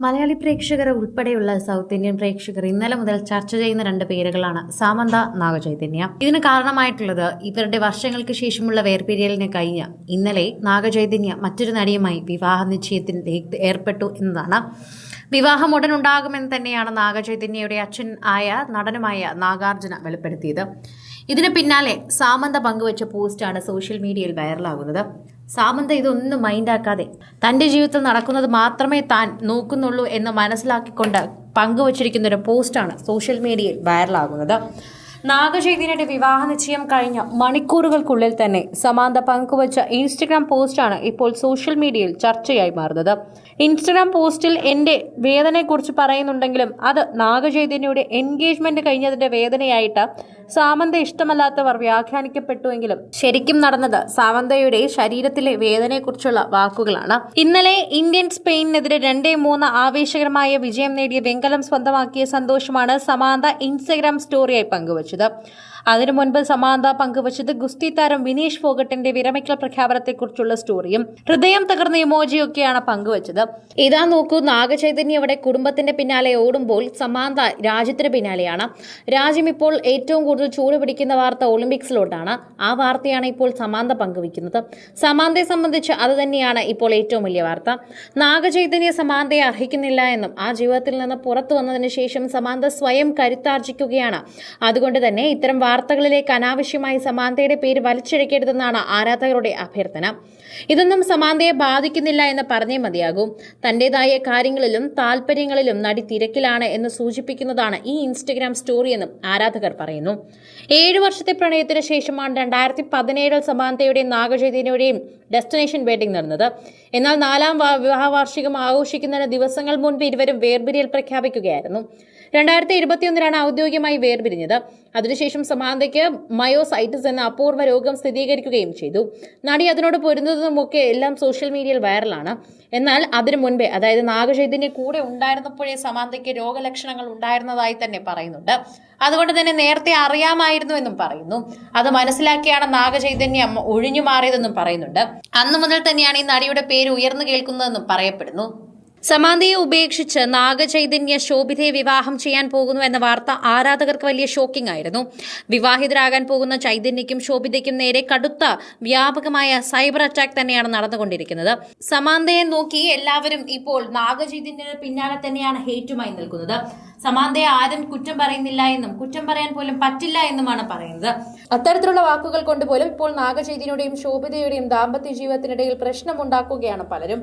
മലയാളി പ്രേക്ഷകർ ഉൾപ്പെടെയുള്ള south Indian പ്രേക്ഷകർ ഇന്നലെ മുതൽ ചർച്ച ചെയ്യുന്ന രണ്ട് പേരുകളാണ് സാമന്ത നാഗചൈതന്യ. ഇതിന് കാരണമായിട്ടുള്ളത് ഇവരുടെ വർഷങ്ങൾക്ക് ശേഷമുള്ള വേർപിരിയലിന് കഴിഞ്ഞ് ഇന്നലെ നാഗചൈതന്യ മറ്റൊരു നടിയുമായി വിവാഹ നിശ്ചയത്തിൽ ഏ- ഏർപ്പെട്ടു എന്നതാണ്. വിവാഹം ഉടൻ ഉണ്ടാകുമെന്ന് തന്നെയാണ് നാഗചൈതന്യയുടെ അച്ഛൻ ആയ നടനുമായ നാഗാർജുന വെളിപ്പെടുത്തിയത്. ഇതിന് പിന്നാലെ സാമന്ത പങ്കുവച്ച പോസ്റ്റാണ് സോഷ്യൽ മീഡിയയിൽ വൈറലാകുന്നത്. സാമന്ത ഇതൊന്നും മൈൻഡാക്കാതെ തന്റെ ജീവിതത്തിൽ നടക്കുന്നത് മാത്രമേ താൻ നോക്കുന്നുള്ളൂ എന്ന് മനസ്സിലാക്കിക്കൊണ്ട് പങ്കുവച്ചിരിക്കുന്ന ഒരു പോസ്റ്റാണ് സോഷ്യൽ മീഡിയയിൽ വൈറലാകുന്നത്. നാഗചൈതന്യയുടെ വിവാഹ നിശ്ചയം കഴിഞ്ഞ മണിക്കൂറുകൾക്കുള്ളിൽ തന്നെ സമാന്ത പങ്കുവച്ച ഇൻസ്റ്റഗ്രാം പോസ്റ്റാണ് ഇപ്പോൾ സോഷ്യൽ മീഡിയയിൽ ചർച്ചയായി മാറുന്നത്. ഇൻസ്റ്റഗ്രാം പോസ്റ്റിൽ എന്റെ വേദനയെക്കുറിച്ച് പറയുന്നുണ്ടെങ്കിലും അത് നാഗചൈതന്യയുടെ എൻഗേജ്മെന്റ് കഴിഞ്ഞതിന്റെ വേദനയായിട്ട് സാമന്ത ഇഷ്ടമല്ലാത്തവർ വ്യാഖ്യാനിക്കപ്പെട്ടുവെങ്കിലും ശരിക്കും നടന്നത് സാമന്തയുടെ ശരീരത്തിലെ വേദനയെക്കുറിച്ചുള്ള വാക്കുകളാണ്. ഇന്നലെ ഇന്ത്യൻ സ്പെയിനിനെതിരെ രണ്ടേ മൂന്ന് ആവേശകരമായ വിജയം നേടിയ വെങ്കലം സ്വന്തമാക്കിയ സന്തോഷമാണ് സമാന്ത ഇൻസ്റ്റഗ്രാം സ്റ്റോറിയായി പങ്കുവച്ചത്. അതിനു മുൻപ് സമാന്ത പങ്കുവച്ചത് ഗുസ്തി താരം വിനീഷ് ഫോഗട്ടിന്റെ വിരമിക്കൽ പ്രഖ്യാപനത്തെക്കുറിച്ചുള്ള സ്റ്റോറിയും ഹൃദയം തകർന്ന ഇമോജിയൊക്കെയാണ് പങ്കുവച്ചത്. ഇതാ നോക്കൂ നാഗചൈതന്യ അവിടെ കുടുംബത്തിന്റെ പിന്നാലെ ഓടുമ്പോൾ സമാന്ത രാജ്യത്തിന് പിന്നാലെയാണ്. രാജ്യം ഇപ്പോൾ ഏറ്റവും കൂടുതൽ ചൂട് പിടിക്കുന്ന വാർത്ത ഒളിമ്പിക്സിലോട്ടാണ്. ആ വാർത്തയാണ് ഇപ്പോൾ സമാന്ത പങ്കുവയ്ക്കുന്നത്. സമാന്തയെ സംബന്ധിച്ച് അത് തന്നെയാണ് ഇപ്പോൾ ഏറ്റവും വലിയ വാർത്ത. നാഗചൈതന്യ സമാന്തയെ അർഹിക്കുന്നില്ല എന്നും ആ ജീവിതത്തിൽ നിന്ന് പുറത്തു വന്നതിന് ശേഷം സമാന്ത സ്വയം കരുത്താർജിക്കുകയാണ്. അതുകൊണ്ട് തന്നെ ഇത്തരം വാർത്തകളിലേക്ക് അനാവശ്യമായി സമാന്തയുടെ പേര് വലിച്ചിഴക്കരുതെന്നാണ് ആരാധകരുടെ അഭ്യർത്ഥന. ഇതൊന്നും സമാന്തയെ ബാധിക്കുന്നില്ല എന്ന് പറഞ്ഞേ മതിയാകും. തന്റേതായ കാര്യങ്ങളിലും താല്പര്യങ്ങളിലും നടി തിരക്കിലാണ് എന്ന് സൂചിപ്പിക്കുന്നതാണ് ഈ ഇൻസ്റ്റഗ്രാം സ്റ്റോറി എന്നും ആരാധകർ പറയുന്നു. ഏഴു വർഷത്തെ പ്രണയത്തിന് ശേഷമാണ് രണ്ടായിരത്തി പതിനേഴിൽ സമാന്തയുടെയും നാഗചൈതന്യയുടെയും ഡെസ്റ്റിനേഷൻ വെഡിംഗ് നടന്നത്. എന്നാൽ നാലാം വിവാഹ വാർഷികം ആഘോഷിക്കുന്നതിന് ദിവസങ്ങൾ മുൻപ് ഇരുവരും വേർപിരിയൽ പ്രഖ്യാപിക്കുകയായിരുന്നു. രണ്ടായിരത്തി ഇരുപത്തിയൊന്നിലാണ് ഔദ്യോഗികമായി വേർപിരിഞ്ഞത്. അതിനുശേഷം സമാന്തയ്ക്ക് മയോസൈറ്റിസ് എന്ന അപൂർവ രോഗം സ്ഥിരീകരിക്കുകയും ചെയ്തു. നടി അതിനോട് പൊരുന്നതുമൊക്കെ എല്ലാം സോഷ്യൽ മീഡിയയിൽ വൈറലാണ്. എന്നാൽ അതിനു മുൻപേ അതായത് നാഗചൈതന്യ കൂടെ ഉണ്ടായിരുന്നപ്പോഴേ സമാന്തയ്ക്ക് രോഗലക്ഷണങ്ങൾ ഉണ്ടായിരുന്നതായി തന്നെ പറയുന്നുണ്ട്. അതുകൊണ്ട് തന്നെ നേരത്തെ അറിയാമായിരുന്നു എന്നും പറയുന്നു. അത് മനസ്സിലാക്കിയാണ് നാഗചൈതന്യം ഒഴിഞ്ഞു മാറിയതെന്നും പറയുന്നുണ്ട്. അന്നു മുതൽ തന്നെയാണ് ഈ നടിയുടെ പേര് ഉയർന്നു കേൾക്കുന്നതെന്നും പറയപ്പെടുന്നു. സമാന്തയെ ഉപേക്ഷിച്ച് നാഗചൈതന്യ ശോഭിതയെ വിവാഹം ചെയ്യാൻ പോകുന്നു എന്ന വാർത്ത ആരാധകർക്ക് വലിയ ഷോക്കിംഗ് ആയിരുന്നു. വിവാഹിതരാകാൻ പോകുന്ന ചൈതന്യയ്ക്കും ശോഭിതയ്ക്കും നേരെ കടുത്ത വ്യാപകമായ സൈബർ അറ്റാക്ക് തന്നെയാണ് നടന്നുകൊണ്ടിരിക്കുന്നത്. സമാന്തയെ നോക്കി എല്ലാവരും ഇപ്പോൾ നാഗചൈതന്യയുടെ പിന്നാലെ തന്നെയാണ് ഹേറ്റുമായി നിൽക്കുന്നത്. സമാന്തയെ ആരും കുറ്റം പറയുന്നില്ല എന്നും കുറ്റം പറയാൻ പോലും പറ്റില്ല എന്നുമാണ് പറയുന്നത്. അത്തരത്തിലുള്ള വാക്കുകൾ കൊണ്ട് പോലും ഇപ്പോൾ നാഗചൈതന്യയുടെയും ശോഭിതയുടെയും ദാമ്പത്യ ജീവിതത്തിനിടയിൽ പ്രശ്നമുണ്ടാക്കുകയാണ് പലരും.